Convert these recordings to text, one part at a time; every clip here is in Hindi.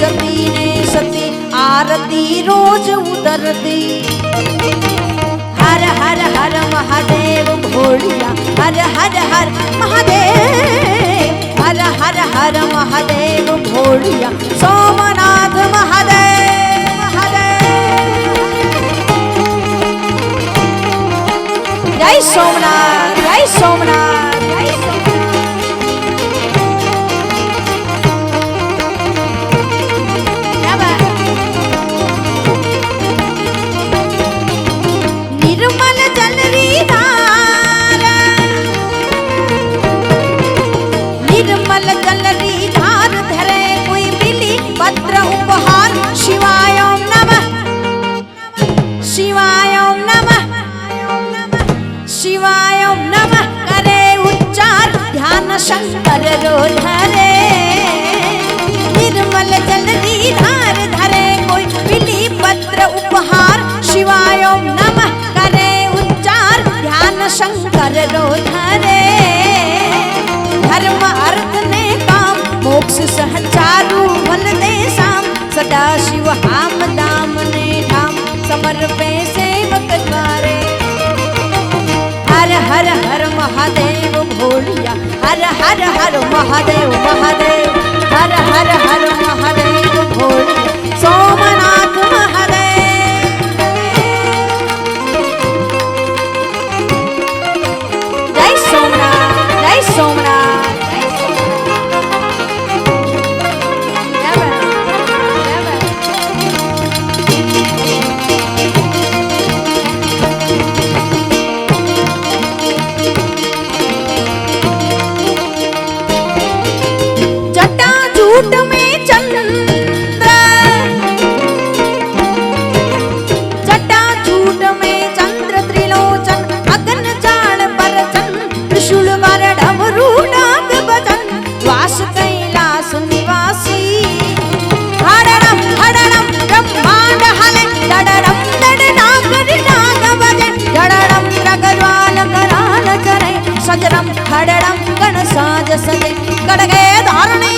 जती रे सती, आरती रोज उतरती। हर हर हर महादेव भोलिया हर हर हर महादेव। हर हर हर महादेव भोलिया सोमनाथ महादेव महादेव। जय सोमनाथ जय सोमनाथ। નમઃ કરે ઉચ્ચાર ધ્યાન શંકર રો ધરે ધર્મ અર્થ ને કામ મોક્ષ સહચારુ વન દે સામ સદા શિવ હામ દામ ને ધામ સમર્પે સેવક દ્વારે હર હર હર મહાદેવ ભોલિયા હર હર હર મહાદેવ મહાદેવ ಗಜರಂ ಹಡಡಂ ಗಣಸಾಜಸದೆ ಕಡಗೆ ಧಾರಣೆ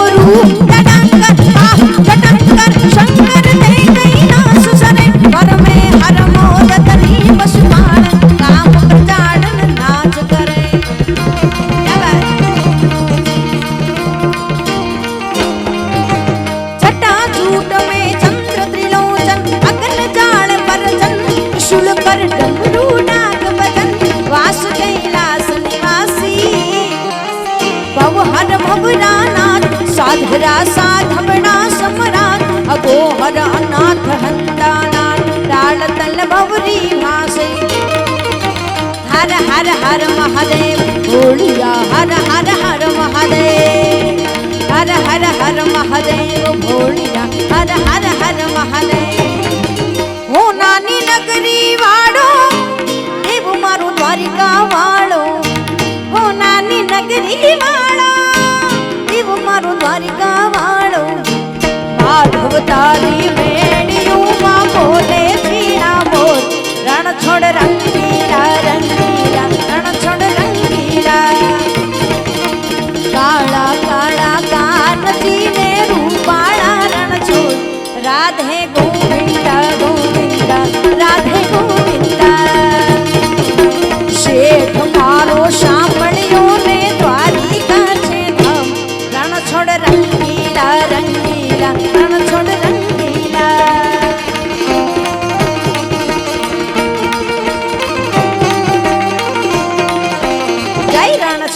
रूप अधरा साध साधवणा समरान अगोहर अनाथ हंतानान डाल तल भवरी मासे। हर हर हर महादेव भोलिया हर हर हर महादेव। हर हर हर महादेव भोलिया हर हर हर महादेव। हो नानी नगरी वाड़ो देव मारो द्वारिका वाड़ो। हो नानी नगरी वाड़ो દ્વારિકા વાળો માધવ તારી મેળીઓમાં બોલે ઝીણા બોલ રણ છોડ રંગીલા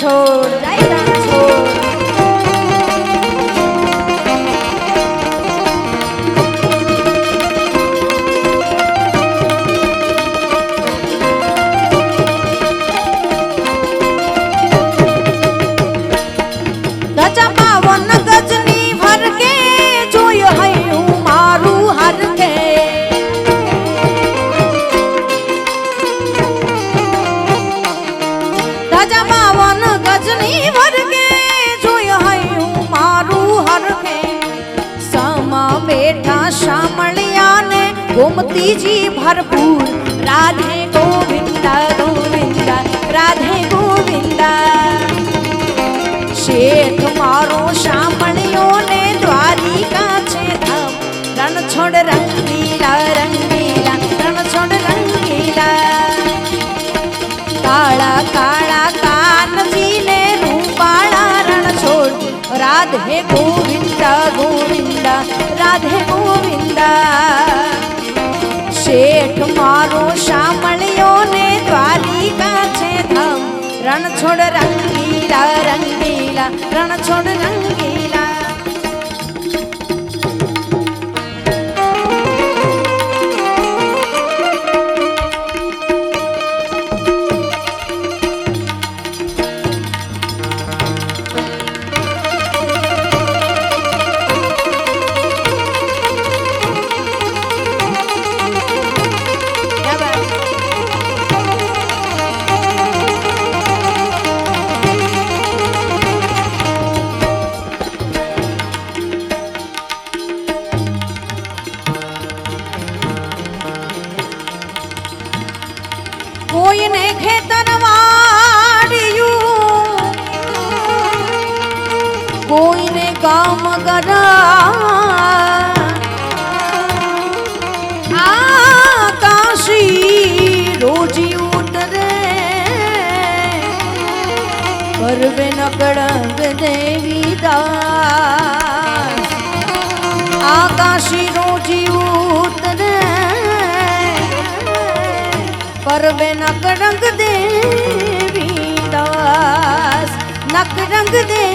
Oh. श्यामलिया ने गोमती जी भरपूर। राधे गोविंदा गोविंदा, राधे गोविंदा। शेठ मारो श्यामलियों ने द्वारिका छे धाम। रण छोड़ रंगीला रंगीला रण छोड़ रंगीला। काला काला कान जी ने रूपाला रण छोड़ राधे गोविंदा गोविंदा, राधे गोविंदा। શેઠ મારો શામળિયો ને દ્વારિકા છે ધમ. રણછોડ રંગીલા રંગીલા રણછોડ રંગીલા. তারা আকাশি রোজি উতরে করবে নকড়ঙ্গ দেবী দাস আকাশি রোজি উতরে করবে নকড়ঙ্গ দেবী দাস নকড়ঙ্গ দেবী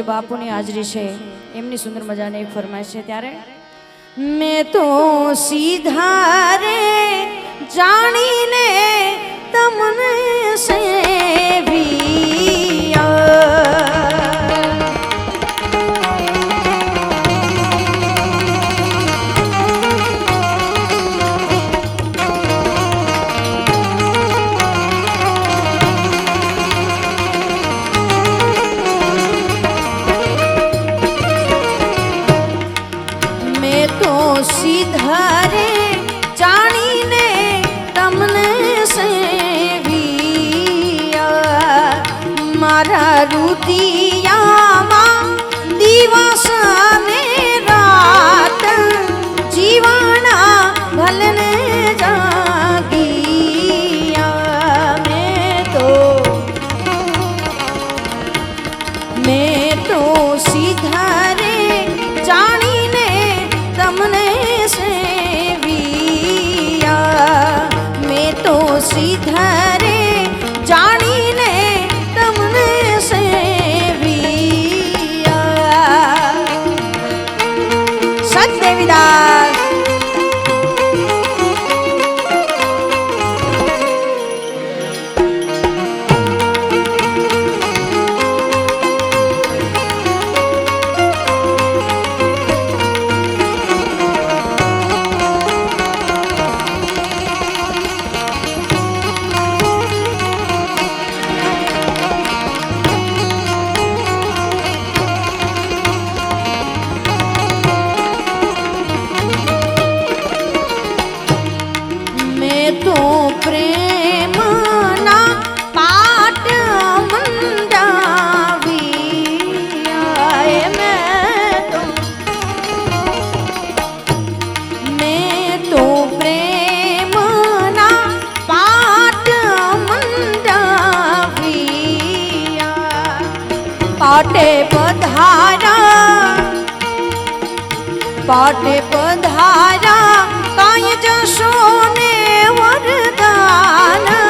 પૂજ્ય બાપુની હાજરી છે, એમની સુંદર મજાની એક ફરમાઈશ છે ત્યારે, મેં તો સીધા રે જાણીને તમને સેવ્યા મેં પાટે પધારા પાટે પધારા કાંઈ જશો ને વરદાના.